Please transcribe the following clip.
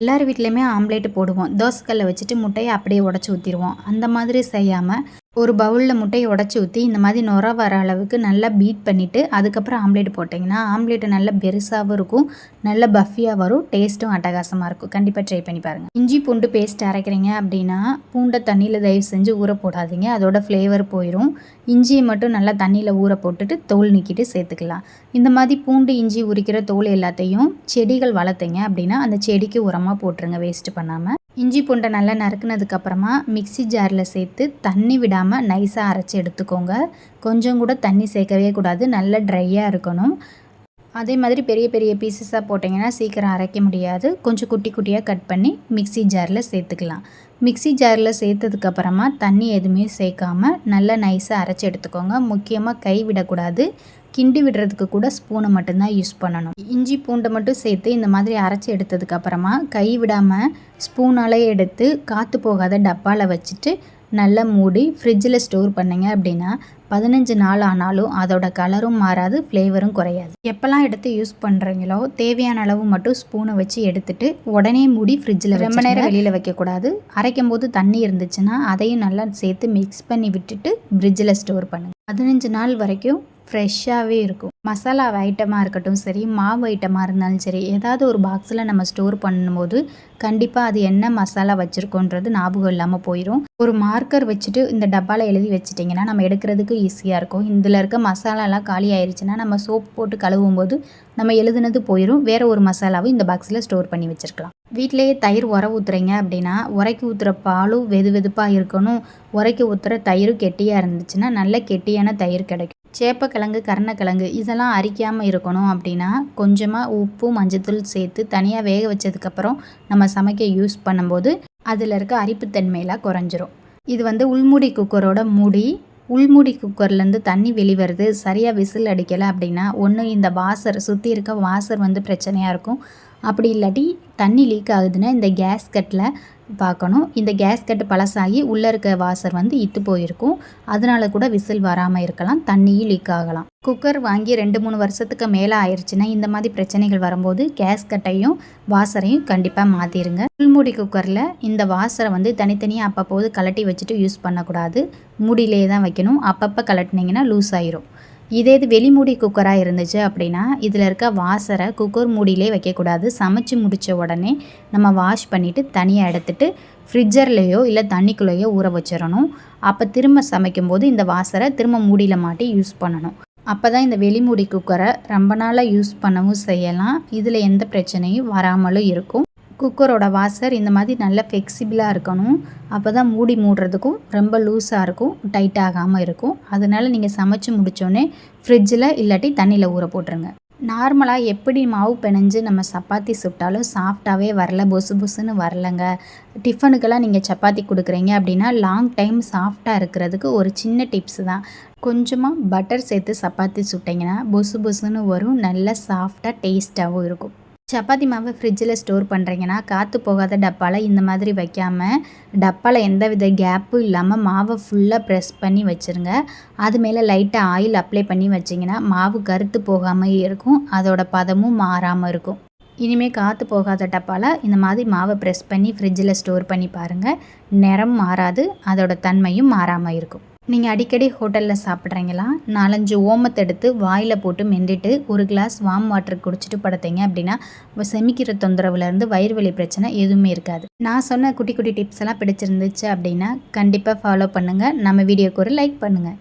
எல்லார் வீட்லேயுமே ஆம்லேட்டு போடுவோம். தோசைக்கல்ல வச்சுட்டு முட்டையை அப்படியே உடச்சி ஊற்றிடுவோம் அந்த மாதிரி செய்யாமல் ஒரு பவுலில் முட்டையை உடச்சி ஊற்றி இந்த மாதிரி நுர வர அளவுக்கு நல்லா பீட் பண்ணிவிட்டு அதுக்கப்புறம் ஆம்லேட் போட்டிங்கன்னா ஆம்லேட்டு நல்லா பெருசாகவும் இருக்கும் நல்ல பஃபியாக வரும் டேஸ்ட்டும் அட்டகாசமாக இருக்கும். கண்டிப்பாக ட்ரை பண்ணி பாருங்கள் இஞ்சி பூண்டு பேஸ்ட் அரைக்கிறீங்க அப்படின்னா பூண்டை தண்ணியில் தயவு செஞ்சு ஊற போடாதீங்க. அதோட ஃப்ளேவர் போயிடும் இஞ்சியை மட்டும் நல்லா தண்ணியில் ஊற போட்டுட்டு தோல் நீக்கிட்டு சேர்த்துக்கலாம். இந்த மாதிரி பூண்டு இஞ்சி உரிக்கிற தோல் எல்லாத்தையும் செடிகள் வளர்த்தீங்க அப்படின்னா அந்த செடிக்கு உரமாக போட்டுருங்க வேஸ்ட்டு பண்ணாமல் இஞ்சி பூண்டை நல்லா நறுக்குனதுக்கப்புறமா மிக்சி ஜாரில் சேர்த்து தண்ணி விடாமல் நைஸாக அரைச்சி எடுத்துக்கோங்க. கொஞ்சம் கூட தண்ணி சேர்க்கவே கூடாது. நல்லா ட்ரையாக இருக்கணும். அதே மாதிரி பெரிய பெரிய பீசஸாக போட்டிங்கன்னா சீக்கிரம் அரைக்க முடியாது. கொஞ்சம் குட்டி குட்டியாக கட் பண்ணி மிக்சி ஜாரில் சேர்த்துக்கலாம். மிக்சி ஜாரில் சேர்த்ததுக்கப்புறமா தண்ணி எதுவுமே சேர்க்காமல் நல்லா நைஸாக அரைச்சி எடுத்துக்கோங்க. முக்கியமாக கை விடக்கூடாது. கிண்டி விடுறதுக்கு கூட ஸ்பூனை மட்டும்தான் யூஸ் பண்ணணும். இஞ்சி பூண்டை மட்டும் சேர்த்து இந்த மாதிரி அரைச்சி எடுத்ததுக்கப்புறமா கை விடாமல் ஸ்பூனாலே எடுத்து காற்று போகாத டப்பாவில் வச்சுட்டு நல்லா மூடி ஃப்ரிட்ஜில் ஸ்டோர் பண்ணிங்க அப்படின்னா பதினஞ்சு நாள் ஆனாலும் அதோட கலரும் மாறாது ஃப்ளேவரும் குறையாது. எப்போல்லாம் எடுத்து யூஸ் பண்ணுறீங்களோ தேவையான அளவு மட்டும் ஸ்பூனை வச்சு எடுத்துட்டு உடனே மூடி ஃப்ரிட்ஜில் ரொம்ப நேரம் வெளியில் வைக்கக்கூடாது. அரைக்கும் போது தண்ணி இருந்துச்சுன்னா அதையும் நல்லா சேர்த்து மிக்ஸ் பண்ணி விட்டுட்டு ஃப்ரிட்ஜில் ஸ்டோர் பண்ணுங்கள் பதினஞ்சு நாள் வரைக்கும் ஃப்ரெஷ்ஷாகவே இருக்கும். மசாலா ஐட்டமாக இருக்கட்டும் சரி மாவு ஐட்டமாக இருந்தாலும் சரி ஏதாவது ஒரு பாக்ஸில் நம்ம ஸ்டோர் பண்ணும்போது கண்டிப்பாக அது என்ன மசாலா வச்சுருக்கோன்றது ஞாபகம் இல்லாமல் போயிடும் ஒரு மார்க்கர் வச்சுட்டு இந்த டப்பாவில் எழுதி வச்சிட்டிங்கன்னா நம்ம எடுக்கிறதுக்கு ஈஸியாக இருக்கும். இதில் இருக்க மசாலாலாம் காலி ஆயிடுச்சுன்னா நம்ம சோப் போட்டு கழுவும் போது நம்ம எழுதுனது போயிடும் வேறு ஒரு மசாலாவும் இந்த பாக்ஸில் ஸ்டோர் பண்ணி வச்சுருக்கலாம். வீட்டிலேயே தயிர் உர ஊற்றுறீங்க அப்படின்னா உரைக்கு ஊற்றுற பாலும் வெது வெதுப்பாக இருக்கணும். உரைக்கு ஊற்றுற தயிரும் கெட்டியாக இருந்துச்சுன்னா நல்ல கெட்டியான தயிர் கிடைக்கும். சேப்பக்கிழங்கு கருணக்கிழங்கு இதெல்லாம் அரிக்காமல் இருக்கணும் அப்படின்னா கொஞ்சமாக உப்பு மஞ்சத்தூள் சேர்த்து தனியாக வேக வச்சதுக்கப்புறம் நம்ம சமைக்க யூஸ் பண்ணும்போது அதில் இருக்க அரிப்புத்தன்மையெல்லாம் குறைஞ்சிரும். இது வந்து உள்மூடி குக்கரோட மூடி. உள்மூடி குக்கர்லேருந்து தண்ணி வெளிவருது. சரியாக விசில் அடிக்கலை அப்படின்னா ஒன்று இந்த வாசர் சுற்றி இருக்க வாசர் வந்து பிரச்சனையாக இருக்கும். அப்படி இல்லாட்டி தண்ணி லீக் ஆகுதுன்னா இந்த கேஸ் கட்டில் பார்க்கணும். இந்த கேஸ் கட்டு பழசாகி உள்ளே இருக்க வாசர் வந்து இத்து போயிருக்கும். அதனால கூட விசில் வராமல் இருக்கலாம் தண்ணியும் லீக் ஆகலாம். குக்கர் வாங்கி ரெண்டு மூணு வருஷத்துக்கு மேலே ஆயிடுச்சுன்னா இந்த மாதிரி பிரச்சனைகள் வரும்போது கேஸ் கட்டையும் வாசரையும் கண்டிப்பாக மாற்றிடுங்க உள்மூடி குக்கரில் இந்த வாசரை வந்து தனித்தனியாக அப்பப்போது கலட்டி வச்சுட்டு யூஸ் பண்ணக்கூடாது. மூடியிலே தான் வைக்கணும். அப்பப்போ கலட்டினீங்கன்னா லூஸ் ஆயிரும். இதே இது வெளிமூடி குக்கராக இருந்துச்சு அப்படின்னா இதில் இருக்க வாசரை குக்கர் மூடியிலே வைக்கக்கூடாது. சமைச்சு முடித்த உடனே நம்ம வாஷ் பண்ணிவிட்டு தனியாக எடுத்துட்டு ஃப்ரிட்ஜர்லேயோ இல்லை தண்ணிக்குள்ளேயோ ஊற வச்சிடணும். அப்போ திரும்ப சமைக்கும்போது இந்த வாசரை திரும்ப மூடியில் மாட்டி யூஸ் பண்ணணும். அப்போ தான் இந்த வெளிமூடி குக்கரை ரொம்ப நாளாக யூஸ் பண்ணவும் செய்யலாம். இதில் எந்த பிரச்சனையும் வராமலும் இருக்கும். குக்கரோட வாசர் இந்த மாதிரி நல்லா ஃப்ளெக்சிபிளாக இருக்கணும். அப்போ தான் மூடி மூடுறதுக்கும் ரொம்ப லூஸாக இருக்கும் டைட் ஆகாமல் இருக்கும். அதனால் நீங்கள் சமைச்சு முடித்தோடனே ஃப்ரிட்ஜில் இல்லாட்டி தண்ணியில் ஊற போட்டுருங்க. நார்மலாக எப்படி மாவு பிணைஞ்சு நம்ம சப்பாத்தி சுட்டாலும் சாஃப்டாகவே வரல பொசு பொசுன்னு வரலங்க. டிஃபனுக்கெல்லாம் நீங்கள் சப்பாத்தி கொடுக்குறீங்க அப்படின்னா லாங் டைம் சாஃப்டாக இருக்கிறதுக்கு ஒரு சின்ன டிப்ஸ் தான். கொஞ்சமாக பட்டர் சேர்த்து சப்பாத்தி சுட்டிங்கன்னா பொசு பொசுன்னு வரும் நல்ல சாஃப்டாக டேஸ்ட்டாகவும் இருக்கும். சப்பாத்தி மாவை ஃப்ரிட்ஜில் ஸ்டோர் பண்ணுறீங்கன்னா காற்று போகாத டப்பாவில் இந்த மாதிரி வைக்காமல் டப்பாவில் எந்த வித கேப்பும் இல்லாமல் மாவை ஃபுல்லாக ப்ரெஸ் பண்ணி வச்சுருங்க. அது மேலே லைட்டாக ஆயில் அப்ளை பண்ணி வச்சிங்கன்னா மாவு கருத்து போகாமல் இருக்கும். அதோட பதமும் மாறாமல் இருக்கும். இனிமேல் காற்று போகாத டப்பாவில் இந்த மாதிரி மாவை ப்ரெஸ் பண்ணி ஃப்ரிட்ஜில் ஸ்டோர் பண்ணி பாருங்கள் நிறம் மாறாது அதோட தன்மையும் மாறாமல் இருக்கும். நீங்கள் அடிக்கடி ஹோட்டலில் சாப்பிட்றீங்களா? நாலஞ்சு ஓமத்தை எடுத்து வாயில் போட்டு மென்றிட்டு ஒரு கிளாஸ் வார்ம் வாட்டர் குடிச்சிட்டு படுத்தீங்க அப்படின்னா செமிக்கிற தொந்தரவுலேருந்து வயிறு வலி பிரச்சனை எதுவுமே இருக்காது. நான் சொன்ன குட்டி குட்டி டிப்ஸ் எல்லாம் பிடிச்சிருந்துச்சு அப்படின்னா கண்டிப்பாக ஃபாலோ பண்ணுங்கள் நம்ம வீடியோக்கு ஒரு லைக் பண்ணுங்கள்